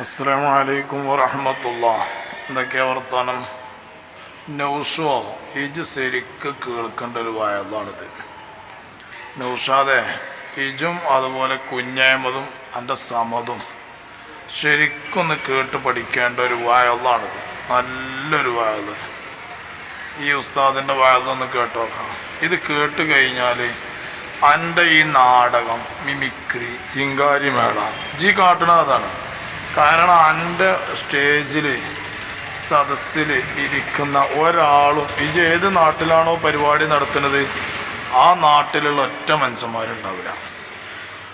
അസ്സാം വലൈക്കും വറഹമത്തുള്ള. എന്തൊക്കെയാ വർത്താനം? നൗഷോ ഈജ് ശരിക്ക് കേൾക്കേണ്ട ഒരു വായതാണിത് നൗഷാദെ ഈജും അതുപോലെ കുഞ്ഞായ്മതും എന്റെ സമതും ശരിക്കൊന്ന് കേട്ട് പഠിക്കേണ്ട ഒരു വായതാണിത് നല്ലൊരു വയൽ ഈ ഉസ്താദിന്റെ വായതൊന്ന് കേട്ടോക്കാം. ഇത് കേട്ട് കഴിഞ്ഞാൽ എന്റെ ഈ നാടകം മിമിക്രി സിംഗാരിമേള ജി കാട്ടണതാണ് കാരണം എന്റെ സ്റ്റേജിൽ സദസ്സിൽ ഇരിക്കുന്ന ഒരാളും ഇജ് ഏത് നാട്ടിലാണോ പരിപാടി നടത്തുന്നത് ആ നാട്ടിലുള്ള ഒറ്റ മനുഷ്യന്മാരുണ്ടാവില്ല.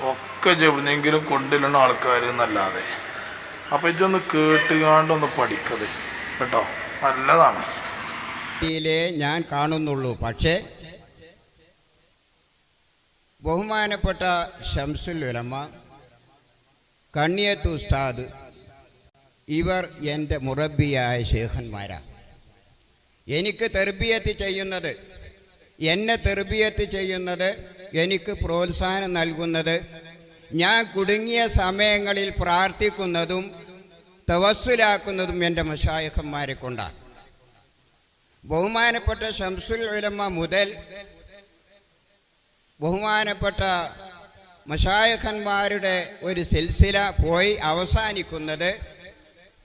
ഒക്കെ എവിടുന്നെങ്കിലും കൊണ്ടില്ലുന്ന ആൾക്കാർ എന്നല്ലാതെ. അപ്പം ഇജൊന്ന് കേട്ടുകാണ്ടൊന്ന് പഠിക്കത് കേട്ടോ? നല്ലതാണ്. ഞാൻ കാണുന്നുള്ളൂ. പക്ഷേ ബഹുമാനപ്പെട്ട ഷംസുൽ ഉലമ കണ്ണിയത്ത് ഉസ്താദ് ഇവർ എന്റെ മുറബിയായ ശേഖന്മാരാണ് എനിക്ക് തെർബിയത്ത് ചെയ്യുന്നത് എന്നെ തെർബിയത്ത് ചെയ്യുന്നത് എനിക്ക് പ്രോത്സാഹനം നൽകുന്നത് ഞാൻ കുടുങ്ങിയ സമയങ്ങളിൽ പ്രാർത്ഥിക്കുന്നതും തവസ്സിലാക്കുന്നതും എന്റെ മഷായഖന്മാരെ കൊണ്ടാണ്. ബഹുമാനപ്പെട്ട ഷംസുൽ ഉലമ മുതൽ ബഹുമാനപ്പെട്ട മഷായഖന്മാരുടെ ഒരു സിൽസില പോയി അവസാനിക്കുന്നത്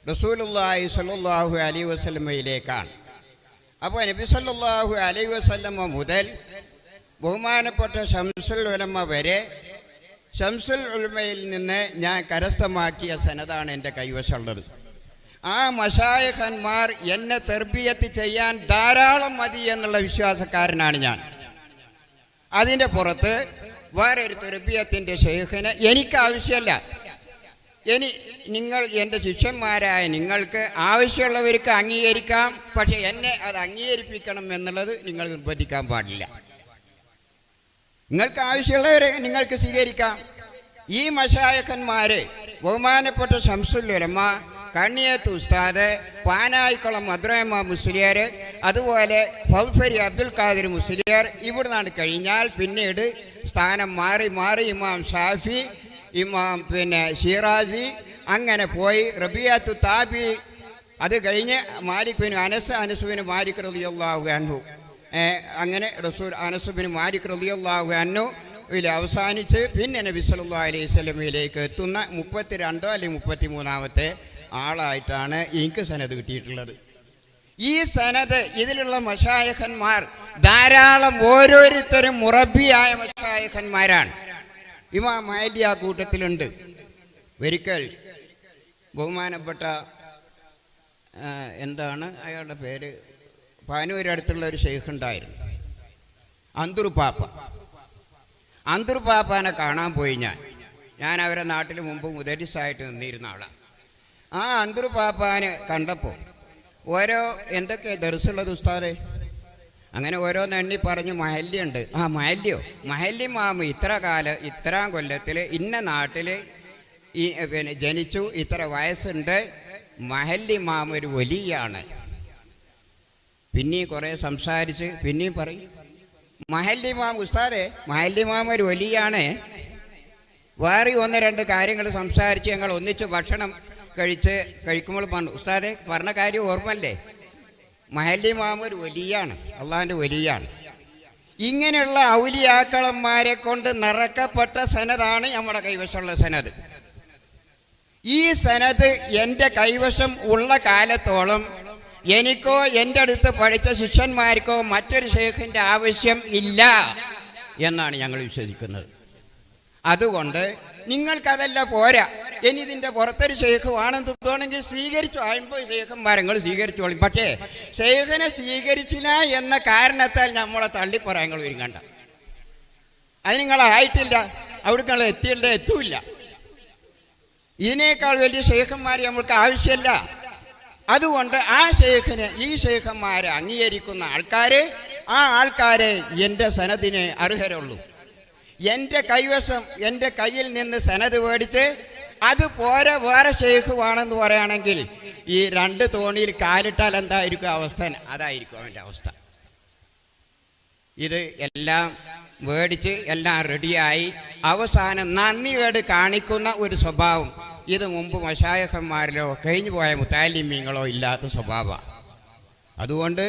റസൂലുള്ളാഹി സല്ലാഹു അലൈ വസ്ലമയിലേക്കാണ് അപ്പോൾ നബി സല്ലാഹു അലൈ വസല്ലമ മുതൽ ബഹുമാനപ്പെട്ട ഷംസുൽ ഉലമ വരെ ഷംസുൽ ഉലമയിൽ നിന്ന് ഞാൻ കരസ്ഥമാക്കിയ സനതാണ് എന്റെ കൈവശമുള്ളത്. ആ മഷായഖന്മാർ എന്നെ തെർബിയത്ത് ചെയ്യാൻ ധാരാളം മതി എന്നുള്ള വിശ്വാസക്കാരനാണ് ഞാൻ. അതിന്റെ പുറത്ത് വേറെ ഒരു തെർബിയത്തിന്റെ എനിക്ക് ആവശ്യമല്ല ഇനി നിങ്ങൾ എന്റെ ശിഷ്യന്മാരായ നിങ്ങൾക്ക് ആവശ്യമുള്ളവർക്ക് അംഗീകരിക്കാം പക്ഷെ എന്നെ അത് അംഗീകരിപ്പിക്കണം എന്നുള്ളത് നിങ്ങൾ നിർബന്ധിക്കാൻ പാടില്ല. നിങ്ങൾക്ക് ആവശ്യമുള്ളവരെ നിങ്ങൾക്ക് സ്വീകരിക്കാം. ഈ മശായക്കന്മാരെ ബഹുമാനപ്പെട്ട ശംസുല്ലുലമ കണ്ണിയത്ത് ഉസ്താദ് പാനായിക്കുളം മധുരമ്മ മുസ്ലിയാർ അതുപോലെ ഫൗഫരി അബ്ദുൽ ഖാദിർ മുസ്ലിയാർ ഇവിടുന്നാണ് കഴിഞ്ഞാൽ പിന്നീട് സ്ഥാനം മാറി മാറി ഇമാം ഷാഫി ഇമാം പിന്നെ ഷിറാസി അങ്ങനെ പോയി. റബിയാത്തു താബി അത് കഴിഞ്ഞ് മാലിക്കുവിന് അനസ് അനസുവിന് മാലിക് റളിയല്ലാഹു അൻഹു. അങ്ങനെ റസൂൽ അനസുബിന് മാലിക് റളിയല്ലാഹു അൻഹു ഇതിൽ അവസാനിച്ച് പിന്നെ നബി സല്ലാ അലൈഹി സ്വലമയിലേക്ക് എത്തുന്ന മുപ്പത്തിരണ്ടോ അല്ലെങ്കിൽ മുപ്പത്തി മൂന്നാമത്തെ ആളായിട്ടാണ് എനിക്ക് സനത് കിട്ടിയിട്ടുള്ളത്. ഈ സനത് ഇതിലുള്ള മഷായഖന്മാർ ധാരാളം ഓരോരുത്തരും മുറബിയായ മഷായഖന്മാരാണ്. ഇമാം മഹലി ആ കൂട്ടത്തിലുണ്ട്. ഒരിക്കൽ ബഹുമാനപ്പെട്ട എന്താണ് അയാളുടെ പേര്? പാനൂരടുത്തുള്ള ഒരു ഷെയ്ഖ് ഉണ്ടായിരുന്നു അന്തുർ പാപ്പ. അന്തുർ പാപ്പാനെ കാണാൻ പോയി ഞാൻ. ഞാൻ അവരെ നാട്ടിൽ മുമ്പ് മുദരിസായിട്ട് നിന്നിരുന്ന ആളാണ്. ആ അന്തുർ പാപ്പാനെ കണ്ടപ്പോൾ ഓരോ എന്തൊക്കെ ദർസുള്ളത് ഉസ്താദെ? അങ്ങനെ ഓരോന്ന് എണ്ണി പറഞ്ഞു മഹല്യുണ്ട്. ആ മഹല്യോ? മഹല്ലി മാമ ഇത്ര കാലം ഇത്രാം കൊല്ലത്തിൽ ഇന്ന നാട്ടിൽ ഈ പിന്നെ ജനിച്ചു ഇത്ര വയസ്സുണ്ട്. മഹല്ലി മാമ ഒരു വലിയാണ്. പിന്നെയും കുറേ സംസാരിച്ച് പിന്നെയും പറയും. മഹല്ലി മാം ഉസ്താദേ മഹല്ലി മാമ ഒരു വലിയാണ്. വേറെ ഒന്ന് രണ്ട് കാര്യങ്ങൾ സംസാരിച്ച് ഞങ്ങൾ ഒന്നിച്ച് ഭക്ഷണം കഴിച്ച് കഴിക്കുമ്പോൾ പറഞ്ഞു ഉസ്താദേ പറഞ്ഞ കാര്യം ഓർമ്മല്ലേ? മഹല്ലി മാമ ഒരു വലിയാണ് അള്ളാഹിന്റെ വലിയാണ്. ഇങ്ങനെയുള്ള ഔലിയാക്കളന്മാരെ കൊണ്ട് നിറക്കപ്പെട്ട സനതാണ് നമ്മുടെ കൈവശമുള്ള സനത് ഈ സനത് എന്റെ കൈവശം ഉള്ള കാലത്തോളം എനിക്കോ എന്റെ അടുത്ത് പഠിച്ച ശിഷ്യന്മാർക്കോ മറ്റൊരു ഷെയ്ഖിന്റെ ആവശ്യം ഇല്ല എന്നാണ് ഞങ്ങൾ വിശ്വസിക്കുന്നത്. അതുകൊണ്ട് നിങ്ങൾക്കതല്ല പോരാ. ഇനി പുറത്തൊരു ഷെയ്ഖ് വേണമെന്ന് തോന്നുമെങ്കിൽ സ്വീകരിച്ചു. ആയുമ്പോൾ ഷെയ്ഖന്മാർ നിങ്ങൾ സ്വീകരിച്ചോളും. പക്ഷേ ഷെയ്ഖിനെ സ്വീകരിച്ചില്ല എന്ന കാരണത്താൽ നമ്മളെ തള്ളിപ്പറയങ്ങൾ ഒരുങ്ങണ്ട അത് നിങ്ങളായിട്ടില്ല അവിടെ നിങ്ങൾ എത്തിയില്ല എത്തൂല്ല. ഇതിനേക്കാൾ വലിയ ഷെയ്ഖന്മാർ നമ്മൾക്ക് ആവശ്യമില്ല. അതുകൊണ്ട് ആ ഷെയ്ഖിനെ ഈ ഷെയ്ഖന്മാരെ അംഗീകരിക്കുന്ന ആൾക്കാർ ആ ആൾക്കാരെ എന്റെ സനദിനെ അർഹരുള്ളൂ എന്റെ കൈവശം എന്റെ കയ്യിൽ നിന്ന് സനത് മേടിച്ച് അത് പോരെ വേറെ ഷെയ്ഖ് വേണമെന്ന് പറയുകയാണെങ്കിൽ ഈ രണ്ട് തോണിയിൽ കാലിട്ടാൽ എന്തായിരിക്കും അവസ്ഥ? അതായിരിക്കും അവന്റെ അവസ്ഥ. ഇത് എല്ലാം മേടിച്ച് എല്ലാം റെഡിയായി. അവസാനം നന്ദികേട് കാണിക്കുന്ന ഒരു സ്വഭാവം. ഇത് മുമ്പ് മഷായഹന്മാരിലോ കഴിഞ്ഞു പോയ മുത്താലിമീങ്ങളോ ഇല്ലാത്ത സ്വഭാവമാണ് അതുകൊണ്ട്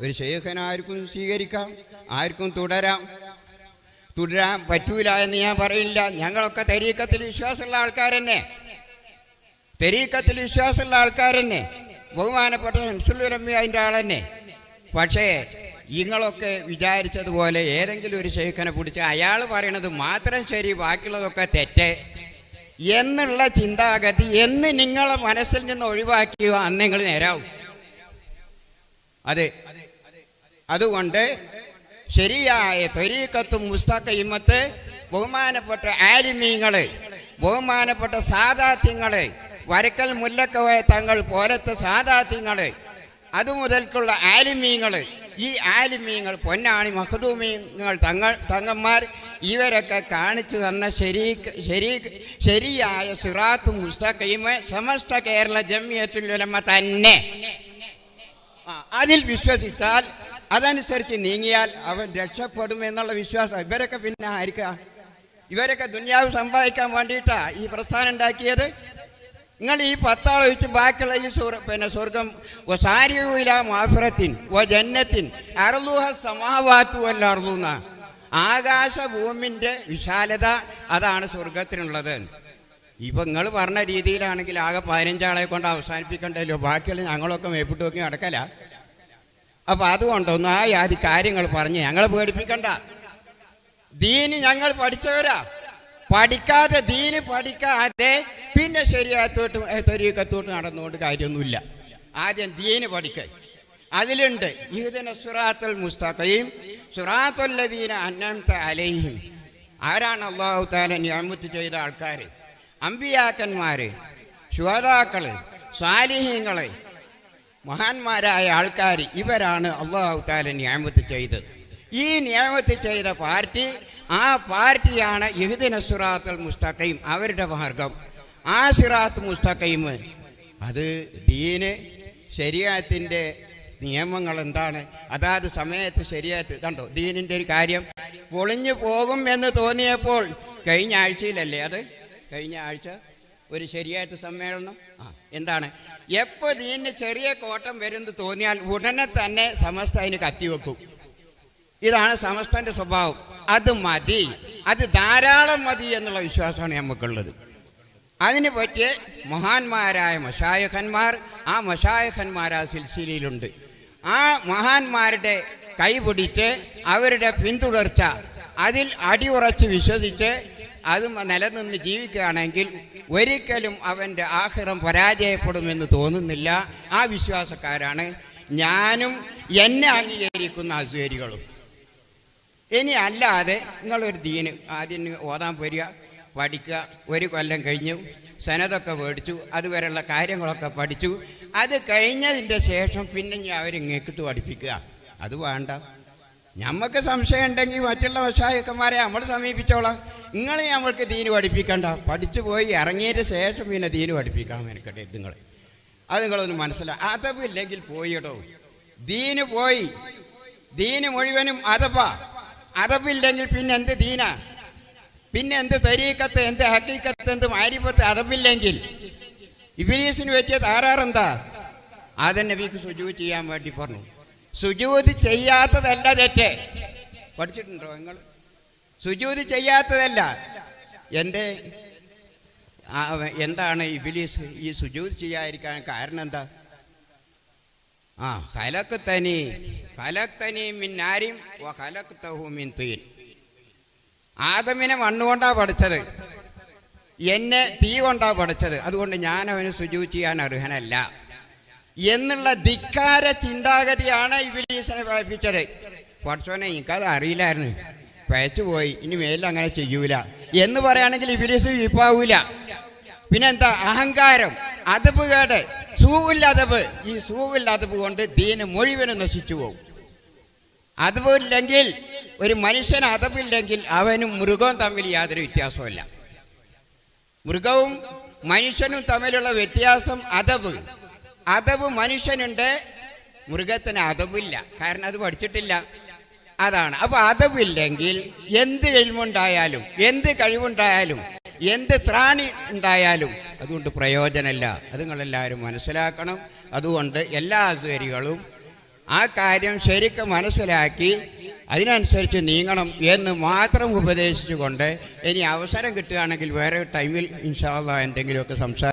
ഒരു ശേഖന ആർക്കും സ്വീകരിക്കാം ആർക്കും തുടരാം. തുടരാൻ പറ്റൂല എന്ന് ഞാൻ പറയില്ല. ഞങ്ങളൊക്കെ തെരീക്കത്തിൽ വിശ്വാസമുള്ള ആൾക്കാർ തന്നെ തെരീക്കത്തിൽ വിശ്വാസമുള്ള ആൾക്കാർ തന്നെ ബഹുമാനപ്പെട്ട ഹംസുല്ലുരമ്മി അതിന്റെ ആൾ തന്നെ പക്ഷേ നിങ്ങളൊക്കെ വിചാരിച്ചതുപോലെ ഏതെങ്കിലും ഒരു ശേഖനെ പിടിച്ച് അയാൾ പറയണത് മാത്രം ശരി ബാക്കിയുള്ളതൊക്കെ തെറ്റ്. എന്നുള്ള ചിന്താഗതി എന്ന് നിങ്ങളെ മനസ്സിൽ നിന്ന് ഒഴിവാക്കിയോ അന്ന് നിങ്ങൾ നേരാവും. അതെ. അതുകൊണ്ട് ശരിയായ ത്വരീക്കത്തും മുസ്തഖയിമത്ത് ബഹുമാനപ്പെട്ട ആലിമീങ്ങൾ ബഹുമാനപ്പെട്ട സാധാത്യങ്ങളെ വരക്കൽ മുല്ലക്കവയ തങ്ങൾ പോലത്തെ സാദാത്യങ്ങൾ അതു മുതൽക്കുള്ള ആലിമീങ്ങൾ ഈ ആലിമീങ്ങൾ പൊന്നാണി മഹദൂമീങ്ങൾ തങ്ങൾ തങ്ങന്മാർ ഇവരൊക്കെ കാണിച്ചു തന്ന ശരീ ശരീ ശരിയായ സുറാത്തും മുസ്തഖയിമ സമസ്ത കേരള ജമിയത്തുലമ തന്നെ. അതിൽ വിശ്വസിച്ചാൽ അതനുസരിച്ച് നീങ്ങിയാൽ അവൻ രക്ഷപ്പെടും എന്നുള്ള വിശ്വാസം. ഇവരൊക്കെ പിന്നെ ആയിരിക്കുക ഇവരൊക്കെ ദുന്യാവ് സമ്പാദിക്കാൻ വേണ്ടിയിട്ടാ ഈ പ്രസ്ഥാനം ഉണ്ടാക്കിയത്? നിങ്ങൾ ഈ പത്താളം ഒഴിച്ച് ബാക്കിയുള്ള ഈ സ്വർഗ പിന്നെ സ്വർഗം ഓ സാരിയുല മാഫിറത്തിൻ ഓ ജന്നത്തിൻ അറുലൂഹ സമാവാത്തു അല്ല അറുലുന്ന ആകാശ വിശാലത അതാണ് സ്വർഗത്തിനുള്ളത്. ഇപ്പൊ നിങ്ങൾ പറഞ്ഞ രീതിയിലാണെങ്കിൽ ആകെ പതിനഞ്ചാളെ കൊണ്ട് അവസാനിപ്പിക്കണ്ടല്ലോ. ബാക്കിയുള്ള ഞങ്ങളൊക്കെ മേപ്പിട്ട് നോക്കി നടക്കല. അപ്പൊ അതുകൊണ്ടൊന്നും ആ യാതി കാര്യങ്ങൾ പറഞ്ഞ് ഞങ്ങളെ പേടിപ്പിക്കണ്ട. ദീന് ഞങ്ങൾ പഠിച്ചവരാ. പഠിക്കാതെ ദീന് പഠിക്കാതെ പിന്നെ ശരിയാത്തോട്ട് തൊരീക്കത്തോട്ട് നടന്നുകൊണ്ട് കാര്യമൊന്നുമില്ല. ആദ്യം ദീന് പഠിക്ക. അതിലുണ്ട് ഈദിന സുറാത്തുൽ മുസ്തഖയും സുറാത്തുല്ലദീന അന്നാമത്ത അലൈഹിം. ആരാണ് അള്ളാഹു താല ഞാമത്ത് ചെയ്ത ആൾക്കാർ അമ്പിയാക്കന്മാര് ശുഹതാക്കൾ സ്വാലിഹ്യങ്ങൾ മഹാന്മാരായ ആൾക്കാർ ഇവരാണ് അള്ളാഹു താല നിയമത്ത് ചെയ്തത്. ഈ നിയമത്ത് ചെയ്ത പാർട്ടി ആ പാർട്ടിയാണ് യഹുദിന സുറാത്തുൽ മുസ്തഖയും അവരുടെ മാർഗം. ആ സിറാത്ത് മുസ്തഖയും അത് ദീന് ശരിയാത്തിന്റെ നിയമങ്ങൾ എന്താണ്? അതാത് സമയത്ത് ശരിയാത്ത് കണ്ടോ? ദീനിന്റെ ഒരു കാര്യം പൊളിഞ്ഞു പോകും എന്ന് തോന്നിയപ്പോൾ കഴിഞ്ഞ ആഴ്ചയിലല്ലേ അത്? കഴിഞ്ഞ ആഴ്ച ഒരു ശരിയായിട്ട് സമ്മേളനം? ആ എന്താണ്? എപ്പോൾ നീന് ചെറിയ കോട്ടം വരുന്നത് തോന്നിയാൽ ഉടനെ തന്നെ സമസ്ത അതിന് കത്തിവെക്കും ഇതാണ് സമസ്തന്റെ സ്വഭാവം. അത് മതി. അത് ധാരാളം മതി എന്നുള്ള വിശ്വാസമാണ് നമുക്കുള്ളത് അതിന് പറ്റിയ മഹാന്മാരായ മഷായഖന്മാർ ആ മഷായഖന്മാർ ആ സിൽസിലയിലുണ്ട്. ആ മഹാന്മാരുടെ കൈപിടിച്ച് അവരുടെ പിന്തുടർച്ച അതിൽ അടിയുറച്ച് വിശ്വസിച്ച് അത് നിലനിന്ന് ജീവിക്കുകയാണെങ്കിൽ ഒരിക്കലും അവന്റെ ആഹ്റം പരാജയപ്പെടുമെന്ന് തോന്നുന്നില്ല. ആ വിശ്വാസക്കാരാണ് ഞാനും എന്നെ അംഗീകരിക്കുന്ന അസുകരികളും ഇനി അല്ലാതെ നിങ്ങളൊരു ദീന് ആദ്യം ഓതാൻ വരിക പഠിക്കുക ഒരു കൊല്ലം കഴിഞ്ഞു സനതൊക്കെ മേടിച്ചു അതുവരെയുള്ള കാര്യങ്ങളൊക്കെ പഠിച്ചു. അത് കഴിഞ്ഞതിന്റെ ശേഷം പിന്നെ ഞാൻ അവരിങ്ങേക്കിട്ട് പഠിപ്പിക്കുക. അത് വേണ്ട. ഞമ്മക്ക് സംശയം ഉണ്ടെങ്കിൽ മറ്റുള്ള വശായക്കന്മാരെ നമ്മൾ സമീപിച്ചോളാം. നിങ്ങൾ നമ്മൾക്ക് ദീന് പഠിപ്പിക്കണ്ട. പഠിച്ചു പോയി ഇറങ്ങിയതിന് ശേഷം പിന്നെ ദീന് പഠിപ്പിക്കണം എനിക്കട്ടെ നിങ്ങൾ അത് നിങ്ങളൊന്ന് മനസ്സിലാക്കി അതപ്പില്ലെങ്കിൽ പോയിടോ. ദീന് പോയി. ദീന് മുഴുവനും അതപ്പാ. അതപ്പില്ലെങ്കിൽ പിന്നെ എന്ത് ദീന? പിന്നെ എന്ത് തരീക്കത്ത് എന്ത് ഹക്കീക്കത്ത് എന്ത് മാരിപ്പത്ത് അതപ്പില്ലെങ്കിൽ ഇബിലീസിന് പറ്റിയ താരാറെന്താ? ആദൻ നബിക്ക് സുജീവ് ചെയ്യാൻ വേണ്ടി പറഞ്ഞു. സുജൂത് ചെയ്യാത്തതല്ല തെറ്റ്. പഠിച്ചിട്ടുണ്ടോ നിങ്ങൾ? സുജൂത് ചെയ്യാത്തതല്ല. എന്റെ എന്താണ് ഇബിലീസ് ഈ സുജൂത് ചെയ്യാതിരിക്കാൻ കാരണം എന്താ? ആ ഹലക്ക് തനി ഹലക്തനി മിൻ മിന്നാരിം ഹലക് തഹു മിൻ തീൻ. ആദമിനെ മണ്ണുകൊണ്ടാ പഠിച്ചത്. എന്നെ തീ കൊണ്ടാണ് പഠിച്ചത്. അതുകൊണ്ട് ഞാൻ അവന് സുജൂത് ചെയ്യാൻ അർഹനല്ല. എന്നുള്ള ധിക്കാര ചിന്താഗതിയാണ് ഇബിലീസിനെ പഠിപ്പിച്ചത് പഠിച്ചോനെ എനിക്കത് അറിയില്ലായിരുന്നു. പഴച്ചു പോയി. ഇനി മേലിൽ അങ്ങനെ ചെയ്യൂല. എന്ന് പറയുകയാണെങ്കിൽ ഇബിലീസ് വിപ്പാവൂല പിന്നെന്താ? അഹങ്കാരം അതബ് കേട് സൂവില്ല അതബ് ഈ സൂവില്ല അതബ് കൊണ്ട് ദീന് മുഴുവനും നശിച്ചു പോകും. അതബില്ലെങ്കിൽ ഒരു മനുഷ്യൻ അതബില്ലെങ്കിൽ അവനും മൃഗവും തമ്മിൽ യാതൊരു വ്യത്യാസവുമില്ല. മൃഗവും മനുഷ്യനും തമ്മിലുള്ള വ്യത്യാസം അതബ് അതബ് മനുഷ്യനുണ്ട് മൃഗത്തിന് അതവില്ല. കാരണം അത് പഠിച്ചിട്ടില്ല. അതാണ്. അപ്പൊ അതവില്ലെങ്കിൽ എന്ത് കഴിവുണ്ടായാലും എന്ത് കഴിവുണ്ടായാലും എന്ത് ത്രാണി ഉണ്ടായാലും അതുകൊണ്ട് പ്രയോജനമില്ല. അത് നിങ്ങളെല്ലാവരും മനസ്സിലാക്കണം. അതുകൊണ്ട് എല്ലാ അസുഖരികളും ആ കാര്യം ശരിക്കും മനസ്സിലാക്കി അതിനനുസരിച്ച് നീങ്ങണം എന്ന് മാത്രം ഉപദേശിച്ചുകൊണ്ട് ഇനി അവസരം കിട്ടുകയാണെങ്കിൽ വേറെ ടൈമിൽ ഇൻഷാല്ല എന്തെങ്കിലുമൊക്കെ സംസാരം